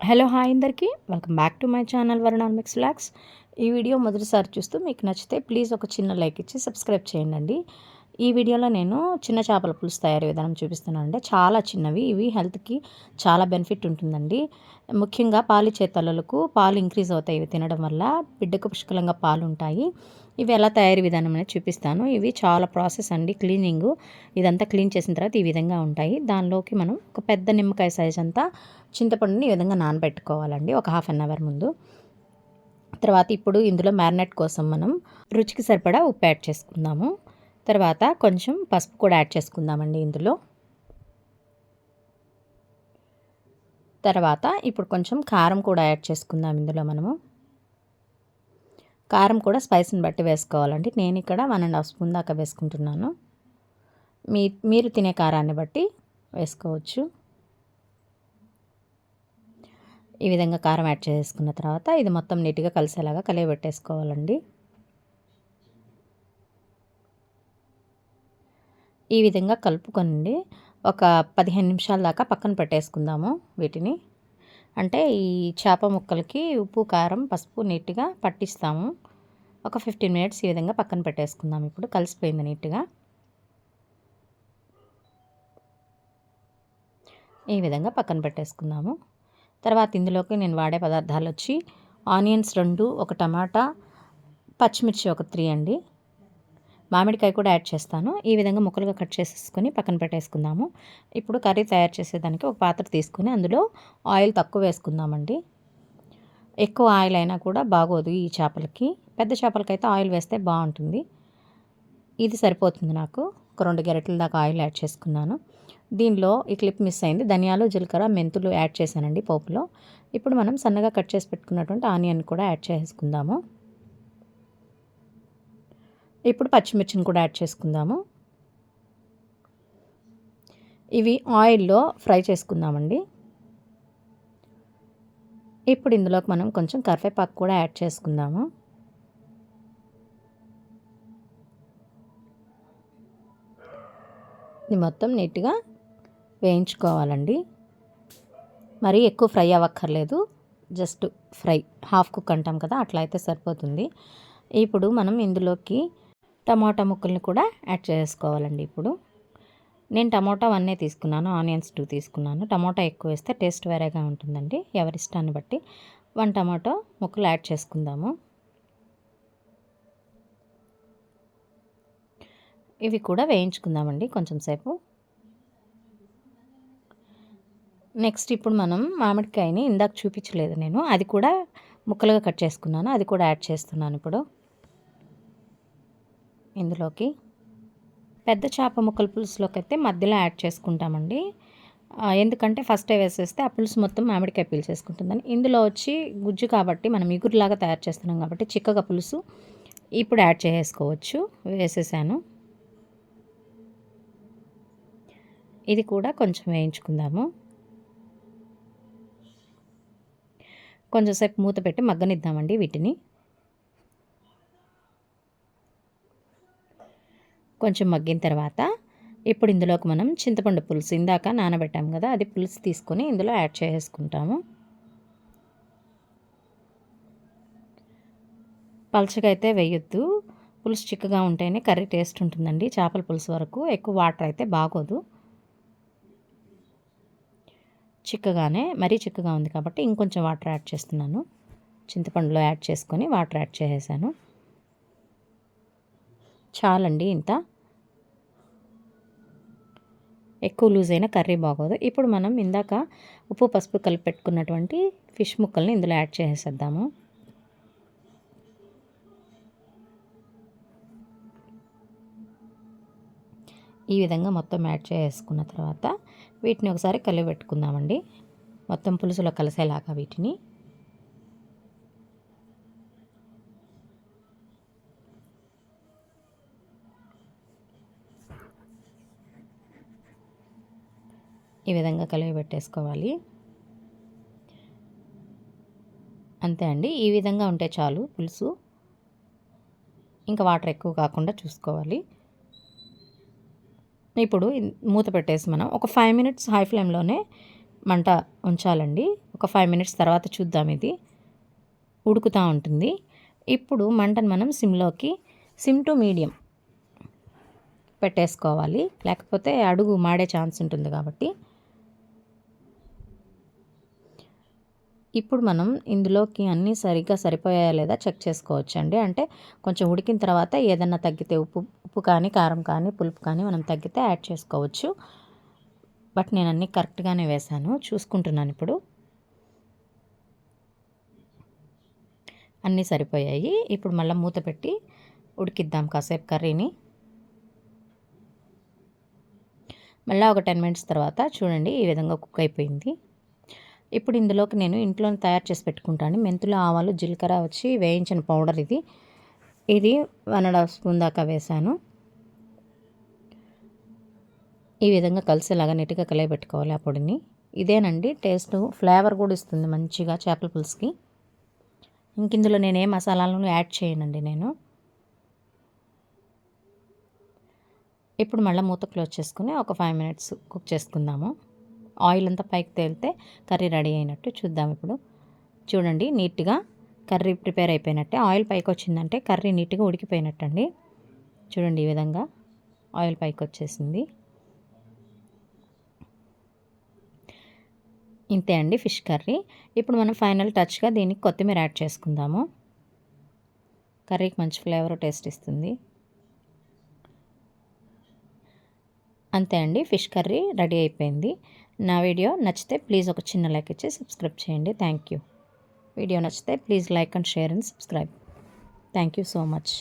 Hello hi అందరికీ. Welcome back to my channel వరుణాన్ మిక్స్ ఫ్లాక్స్ ఈ వీడియో మొదటిసారి చూస్తూ మీకు నచ్చితే ప్లీజ్ ఒక చిన్న లైక్ ఇచ్చి సబ్స్క్రైబ్ చేయండి ఈ వీడియోలో నేను చిన్న చేపల పులుసు తయారీ విధానం చూపిస్తున్నానండి. చాలా చిన్నవి ఇవి హెల్త్కి చాలా బెనిఫిట్ ఉంటుందండి. ముఖ్యంగా పాలు చేతలకు పాలు ఇంక్రీజ్ అవుతాయి ఇవి తినడం వల్ల. బిడ్డకు పుష్కలంగా పాలు ఉంటాయి ఇవి ఎలా తయారీ విధానం అనేది చూపిస్తాను. ఇవి చాలా ప్రాసెస్ అండి. క్లీనింగ్ ఇదంతా క్లీన్ చేసిన తర్వాత ఈ విధంగా ఉంటాయి. దానిలోకి మనం ఒక పెద్ద నిమ్మకాయ సైజ్ అంతా చింతపండుని ఈ విధంగా నానబెట్టుకోవాలండి. ఒక హాఫ్ అన్ అవర్ ముందు. తర్వాత ఇప్పుడు ఇందులో మ్యారినేట్ కోసం మనం రుచికి సరిపడా ఉప్పు యాడ్ చేసుకుందాము. తర్వాత కొంచెం పసుపు కూడా యాడ్ చేసుకుందామండి ఇందులో. తర్వాత ఇప్పుడు కొంచెం కారం కూడా యాడ్ చేసుకుందాం ఇందులో మనము. కారం కూడా స్పైస్ని బట్టి వేసుకోవాలండి. నేను ఇక్కడ వన్ అండ్ హాఫ్ స్పూన్ దాకా వేసుకుంటున్నాను. మీ మీరు తినే కారాన్ని బట్టి వేసుకోవచ్చు. ఈ విధంగా కారం యాడ్ చేసుకున్న తర్వాత ఇది మొత్తం నీట్గా కలిసేలాగా కలియబెట్టేసుకోవాలండి. ఈ విధంగా కలుపుకొని ఒక పదిహేను నిమిషాల దాకా పక్కన పెట్టేసుకుందాము వీటిని. అంటే ఈ చేప ముక్కలకి ఉప్పు కారం పసుపు నీట్గా పట్టిస్తాము. ఒక ఫిఫ్టీన్ మినిట్స్ ఈ విధంగా పక్కన పెట్టేసుకుందాం. ఇప్పుడు కలిసిపోయింది నీట్గా. ఈ విధంగా పక్కన పెట్టేసుకుందాము. తర్వాత ఇందులోకి నేను వాడే పదార్థాలు వచ్చి ఆనియన్స్ రెండు ఒక టమాటా పచ్చిమిర్చి ఒక త్రీ అండి. మామిడికాయ కూడా యాడ్ చేస్తాను. ఈ విధంగా ముక్కలుగా కట్ చేసేసుకొని పక్కన పెట్టేసుకుందాము. ఇప్పుడు కర్రీ తయారు చేసేదానికి ఒక పాత్ర తీసుకొని అందులో ఆయిల్ తక్కువ వేసుకుందామండి. ఎక్కువ ఆయిల్ అయినా కూడా బాగోదు ఈ చేపలకి. పెద్ద చేపలకైతే ఆయిల్ వేస్తే బాగుంటుంది. ఇది సరిపోతుంది నాకు. ఒక రెండు గెరెట్ల దాకా ఆయిల్ యాడ్ చేసుకున్నాను. దీనిలో ఈ క్లిప్ మిస్ అయింది. ధనియాలు జీలకర్ర మెంతులు యాడ్ చేశానండి పోపులో. ఇప్పుడు మనం సన్నగా కట్ చేసి పెట్టుకున్నటువంటి ఆనియన్ కూడా యాడ్ చేసుకుందాము. ఇప్పుడు పచ్చిమిర్చిని కూడా యాడ్ చేసుకుందాము. ఇవి ఆయిల్లో ఫ్రై చేసుకుందామండి. ఇప్పుడు ఇందులోకి మనం కొంచెం కరివేపాకు కూడా యాడ్ చేసుకుందాము. ఇది మొత్తం నీట్గా వేయించుకోవాలండి. మరీ ఎక్కువ ఫ్రై అవ్వక్కర్లేదు. జస్ట్ ఫ్రై హాఫ్ కుక్ అంటాం కదా అట్లా అయితే సరిపోతుంది. ఇప్పుడు మనం ఇందులోకి టమాటా ముక్కల్ని కూడా యాడ్ చేసుకోవాలండి ఇప్పుడు. నేను టమాటా వన్నే తీసుకున్నాను ఆనియన్స్ టూ తీసుకున్నాను. టమాటా ఎక్కువ వేస్తే టేస్ట్ వేరేగా ఉంటుందండి. ఎవరి ఇష్టాన్ని బట్టి వన్ టమాటో ముక్కలు యాడ్ చేసుకుందాము. ఇవి కూడా వేయించుకుందామండి కొంచెం సేపు. నెక్స్ట్ ఇప్పుడు మనం మామిడికాయని ఇందాక చూపించలేదు నేను. అది కూడా ముక్కలుగా కట్ చేసుకున్నాను. అది కూడా యాడ్ చేస్తున్నాను ఇప్పుడు. ఇందులోకి. పెద్ద చేప ముక్కల పులుసులోకి అయితే మధ్యలో యాడ్ చేసుకుంటామండి. ఎందుకంటే ఫస్టే వేసేస్తే ఆ పులుసు మొత్తం మామిడికాయ పీల్చేసుకుంటుందని ఇందులో వచ్చి గుజ్జు కాబట్టి మనం ఇగురులాగా తయారు చేస్తున్నాం కాబట్టి చిక్కగా పులుసు ఇప్పుడు యాడ్ చేసుకోవచ్చు. వేసేసాను. ఇది కూడా కొంచెం వేయించుకుందాము. కొంచెంసేపు మూత పెట్టి మగ్గనిద్దామండి వీటిని. కొంచెం మగ్గిన తర్వాత ఇప్పుడు ఇందులోకి మనం చింతపండు పులుసు ఇందాక నానబెట్టాం కదా అది పులుసు తీసుకొని ఇందులో యాడ్ చేసుకుంటాము. పలుచగా అయితే వేయొద్దు. పులుసు చిక్కగా ఉంటేనే కర్రీ టేస్ట్ ఉంటుందండి. చేపల పులుసు వరకు ఎక్కువ వాటర్ అయితే బాగోదు. చిక్కగానే మరీ చిక్కగా ఉంది కాబట్టి ఇంకొంచెం వాటర్ యాడ్ చేస్తున్నాను. చింతపండులో యాడ్ చేసుకొని వాటర్ యాడ్ చేసేసాను. చాలండి ఇంత. ఎక్కువ లూజ్ అయినా కర్రీ బాగోదు. ఇప్పుడు మనం ఇందాక ఉప్పు పసుపు కలిపి పెట్టుకున్నటువంటి ఫిష్ ముక్కల్ని ఇందులో యాడ్ చేసేద్దాము. ఈ విధంగా మొత్తం యాడ్ చేసుకున్న తర్వాత వీటిని ఒకసారి కలిపి పెట్టుకుందామండి మొత్తం పులుసులో కలిసేలాగా వీటిని. ఈ విధంగా కలిపి పెట్టేసుకోవాలి. అంతే అండి. ఈ విధంగా ఉంటే చాలు పులుసు. ఇంకా వాటర్ ఎక్కువ కాకుండా చూసుకోవాలి. ఇప్పుడు మూత పెట్టేసి మనం ఒక ఫైవ్ మినిట్స్ హై ఫ్లేమ్లోనే మంట ఉంచాలండి. ఒక ఫైవ్ మినిట్స్ తర్వాత చూద్దాం ఇది. ఉడుకుతూ ఉంటుంది. ఇప్పుడు మంటను మనం సిమ్లోకి సిమ్ టు మీడియం పెట్టేసుకోవాలి. లేకపోతే అడుగు మాడే ఛాన్స్ ఉంటుంది కాబట్టి. ఇప్పుడు మనం ఇందులోకి అన్నీ సరిగ్గా సరిపోయాయా లేదా చెక్ చేసుకోవచ్చు అండి అంటే కొంచెం ఉడికిన తర్వాత ఏదన్నా తగ్గితే ఉప్పు ఉప్పు కానీ కారం కానీ పులుపు కానీ మనం తగ్గితే యాడ్ చేసుకోవచ్చు. బట్ నేను అన్నీ కరెక్ట్గానే వేశాను. చూసుకుంటున్నాను ఇప్పుడు. అన్నీ సరిపోయాయి. ఇప్పుడు మళ్ళీ మూత పెట్టి ఉడికిద్దాం కాసేపు కర్రీని. మళ్ళీ ఒక టెన్ మినిట్స్ తర్వాత చూడండి ఈ విధంగా కుక్ అయిపోయింది. ఇప్పుడు ఇందులోకి నేను ఇంట్లోనే తయారు చేసి పెట్టుకుంటాను. మెంతులు ఆవాలు జీలకర్ర వచ్చి వేయించిన పౌడర్ ఇది. ఇది వన్ అండ్ హాఫ్ స్పూన్ దాకా వేసాను ఈ విధంగా కలిసేలాగా నీట్గా కలియబెట్టుకోవాలి ఆ పొడిని. ఇదేనండి టేస్ట్ ఫ్లేవర్ కూడా ఇస్తుంది మంచిగా చేపల పులుసుకి. ఇంక ఇందులో నేను ఏ మసాలాలను యాడ్ చేయనండి నేను. ఇప్పుడు మళ్ళీ మూత క్లోజ్ చేసుకుని ఒక ఫైవ్ మినిట్స్ కుక్ చేసుకుందాము. ఆయిల్ అంతా పైకి తేలితే కర్రీ రెడీ అయినట్టు చూద్దాం ఇప్పుడు. చూడండి నీట్గా కర్రీ ప్రిపేర్ అయిపోయినట్టే. ఆయిల్ పైకి వచ్చిందంటే కర్రీ నీట్గా ఉడికిపోయినట్టు అండి చూడండి ఈ విధంగా ఆయిల్ పైకి వచ్చేసింది. ఇంతే అండి ఫిష్ కర్రీ. ఇప్పుడు మనం ఫైనల్ టచ్గా దీనికి కొత్తిమీర యాడ్ చేసుకుందాము. కర్రీకి మంచి ఫ్లేవర్ టేస్ట్ ఇస్తుంది. అంతే అండి. ఫిష్ కర్రీ రెడీ అయిపోయింది. నా వీడియో నచ్చితే ప్లీజ్ ఒక చిన్న లైక్ ఇచ్చి సబ్స్క్రైబ్ చేయండి. Thank you. వీడియో నచ్చితే please like and share and subscribe. Thank you so much.